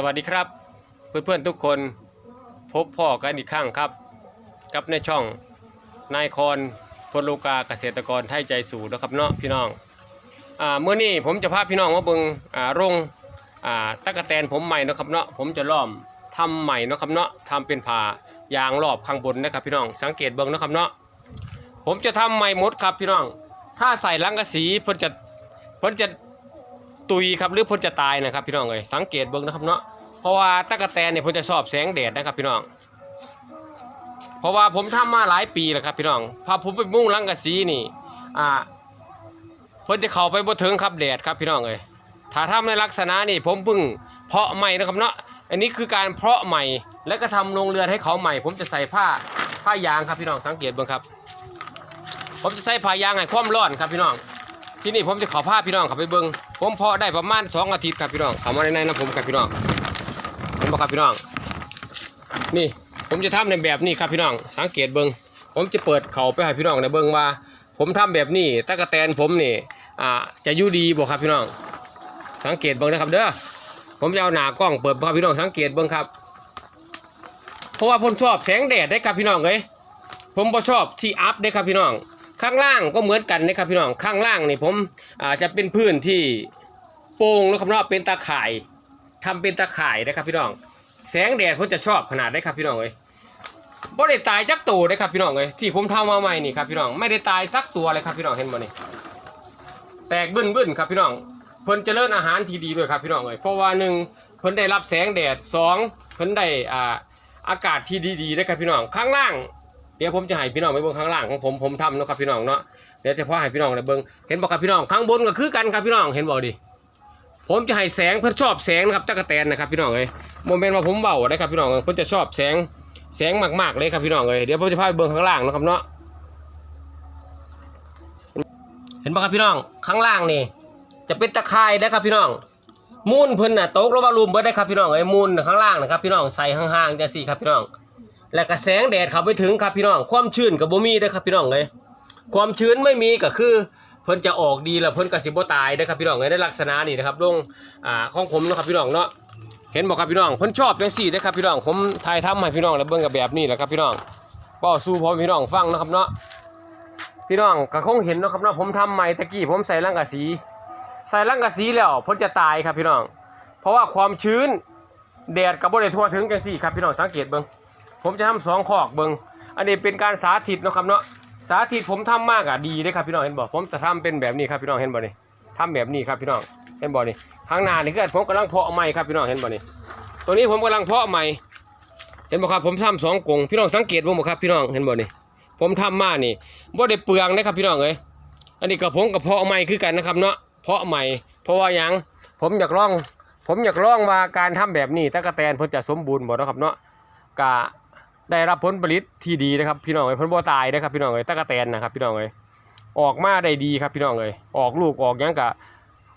สวัสดีครับ เพื่อนๆทุกคนพบพ่อกันอีกครั้งครับ กับในช่องนายคอนพลโลกาเกษตรกรไทยใจสู่นะครับเนาะพี่น้องอ่าเมื่อนี้ผมจะพาพี่น้องมาเบิงอ่าโรงอ่าตะกะแตนผมใหม่นะครับเนาะผมจะล้อมทำใหม่นะครับเนาะทำเป็นผ่ายางรอบข้างบนนะครับพี่น้องสังเกตเบิงนะครับเนาะผมจะทำใหม่หมดครับพี่น้อง ถ้าใส่ลังกะสีเพิ่นจะเพิ่นจะ ตุยครับหรือเพ้นจะตายนะครับพี่น้องเอ้ยสังเกตเบิ่งนะครับเนาะเพราะว่าตะกะแตนเนี่ยเพ้นจะชอบแสงแดดนะครับพี่น้อง เพราะว่าผมทำมาหลายปีแล้วครับพี่น้องพอผมไปมุ่งลังกะสีนี่อ่าเพิ่นจะเข้าไปบ่ถึงครับแดดครับพี่น้องเอ้ยถ้าทำในลักษณะนี่ผมเพิ่งเพาะใหม่นะครับเนาะอันนี้คือการเพาะใหม่แล้วก็ทำโรงเรือนให้เขาใหม่ ผมจะใส่ผ้าผ้ายางครับพี่น้องสังเกตเบิ่งครับ ผมจะใส่ผ้ายางให้ความร้อนครับพี่น้อง ที่นี่ผมจะขอภาพี่น้องขับไปเบิ้ง ผมเพาะได้ประมาณสองอาทิตย์ครับพี่น้องเขามาในในนะผมครับพี่น้องเห็นบ่ครับพี่น้อง นี่ผมจะทำในแบบนี้ครับพี่น้อง สังเกตเบิ้งผมจะเปิดเขาไปให้พี่น้องในเบิ้งว่า ผมทำแบบนี้ตะกะแตนผมนี่อ่าจะยู่ดีบ่ครับพี่น้อง สังเกตเบิ้งนะครับเด้อผมจะเอาหนากล้องเปิดให้พี่น้องสังเกตเบิ้งครับ เพราะว่าผมชอบแสงแดดได้ครับพี่น้องเอ้ยผมบ่ชอบที่อัพได้ครับพี่น้องข้างล่างก็เหมือนกันนะครับพี่น้องข้างล่างนี่ผมอาจะเป็นพื้นที่ โป่งแล้วครับเนาะเป็นตาข่ายทำเป็นตาข่ายนะครับพี่น้อง แสงแดดผมจะชอบขนาดได้ครับพี่น้องเอ้ยบ่ได้ตายจักตัวเลยครับพี่น้องเอ้ยที่ผมทำมาใหม่นี่ครับพี่น้องไม่ได้ตายสักตัวเลยครับพี่น้องเห็นบ่นี่แตกบึ้นบึ้นๆครับพี่น้องเพิ่นเจริญอาหารทีดีด้วยครับพี่น้องเอ้ยเพราะว่าหนึ่งเพิ่นได้รับแสงแดดสองเพิ่นได้อ่าอากาศที่ดีๆนะครับพี่น้องข้างล่าง เดี๋ยวผมจะให้พี่น้องไปเบิ่งข้างล่างของผมผมทำนะครับพี่น้องเนาะเดี๋ยวจะพาให้พี่น้องได้เบิ่งเห็นบอกครับพี่น้องข้างบนก็คือกันครับพี่น้องเห็นบอกดิ ผมจะให้แสงเพื่อชอบแสงนะครับตะกะแตนนะครับพี่น้องเอ้ยโมเมนต์ว่าผมเบาได้ครับพี่น้องเพิ่นจะชอบแสงแสงมากๆเลยครับพี่น้องเอ้ยเดี๋ยวผมจะพาไปเบิ่งข้างล่างนะครับเนาะเห็นบอกครับพี่น้องข้างล่างนี่ จะเป็นตะไคร่นะครับพี่น้องมูลเพิ่นน่ะตกแล้วว่ารุมเบิดได้ครับพี่น้องเอ้ยมูลข้างล่างนะครับพี่น้องใส่ห่างๆจังซี่ครับพี่น้อง และกระแสงแดดเข้าไปถึงครับพี่น้อง ความชื้นกับบ่มีเด้ครับพี่น้องเลยความชื้นไม่มีก็คือ พิ่นจะออกดีแล้วเพิ่นก็สิบ่ตายเด้ครับพี่น้องเลยในลักษณะนี้นะครับลงอ่าของผมนะครับพี่น้องเนาะเห็นบ่ครับพี่น้องเพิ่นชอบจังซี่เด้อครับพี่น้องผมถ่ายทำให้พี่น้องแล้วเบิ่งกับแบบนี้แหละครับพี่น้องป้าสู้พร้อมพี่น้องฟังนะครับเนาะพี่น้องก็คงเห็นนะครับเนาะผมทำใหม่ตะกี้ผมใส่ลังกะสี ใส่ลังกะสีแล้วเพิ่นจะตายครับพี่น้อง เพราะว่าความชื้นแดดก็บ่ได้ทั่วถึงจังซี่ครับพี่น้องสังเกตเบิ่งผมจะทำสองขอกเบิงอันนี้เป็นการสาธิตนะครับเนาะ สาธิตผมทำมากอะดีเลยครับพี่น้องเห็นบ่ผมจะทำเป็นแบบนี้ครับพี่น้องเห็นบ่นี่ทำแบบนี้ครับพี่น้องเห็นบ่นี่ข้างหน้านี่คือผมกำลังเพาะใหม่ครับพี่น้องเห็นบ่นี่ตัวนี้ผมกำลังเพาะใหม่เห็นบ่ครับผมทำสองกงพี่น้องสังเกตบ่บ่ครับพี่น้องเห็นบ่นี่ผมทำมานี่บ่ได้เปลืองนะครับพี่น้องเอ้ยอันนี้กับผมกับเพาะใหม่คือกันนะครับเนาะเพาะใหม่เพราะว่ายังผมอยากลอง ผมอยากลองว่าการทำแบบนี้ตะกะแตนเพิ่นจะสมบูรณ์บ่เนะครับเนาะกะ ได้รับผลผลิตที่ดีนะครับ พี่น้องเอ้ยเพิ่นบ่ตายนะครับพี่น้องเอ้ยตะกะแตนนะครับพี่น้องเอ้ยออกมาได้ดีครับพี่น้องเอ้ยออกลูกออกหยังกะ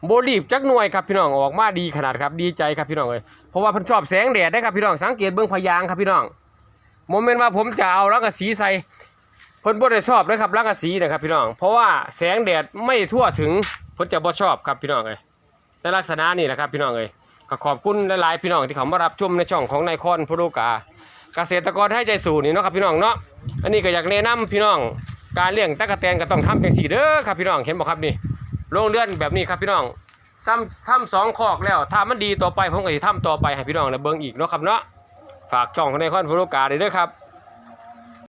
บ่รีบจักหน่วยครับพี่น้องออกมาดีขนาดครับดีใจครับพี่น้องเอ้ยเพราะว่าเพิ่นชอบแสงแดดได้ครับพี่น้องสังเกตเบิ่งพยางครับพี่น้องโมเมนต์ว่าผมจะเอาลังกะสีใส่เพิ่นบ่ได้ชอบเลยครับลังกะสีนะครับพี่น้อง เพราะว่าแสงแดดไม่ทั่วถึงเพิ่นจะบ่ชอบครับพี่น้องเอ้ยในลักษณะนี้แหละครับพี่น้องเอ้ยก็ขอบคุณหลายๆพี่น้องที่เขามารับชมในช่องของนายคอนพุโรกา เกษตรกรให้ใจสู่นี่เนาะครับพี่น้องเนาะอันนี้ก็อยากแนะนำพี่น้องการเลี้ยงตะกะแตนก็ต้องทำอย่างสี่เด้อครับพี่น้องเห็นบ่ครับนี่โรงเรือนแบบนี้ครับพี่น้องซ้ำทำสองคอกแล้วถ้ามันดีต่อไปผมก็จะทำต่อไปให้พี่น้องแล้วเบิ้งอีกเนาะครับเนาะฝากช่องในคอนโฟโรกาด้วยเด้อครับ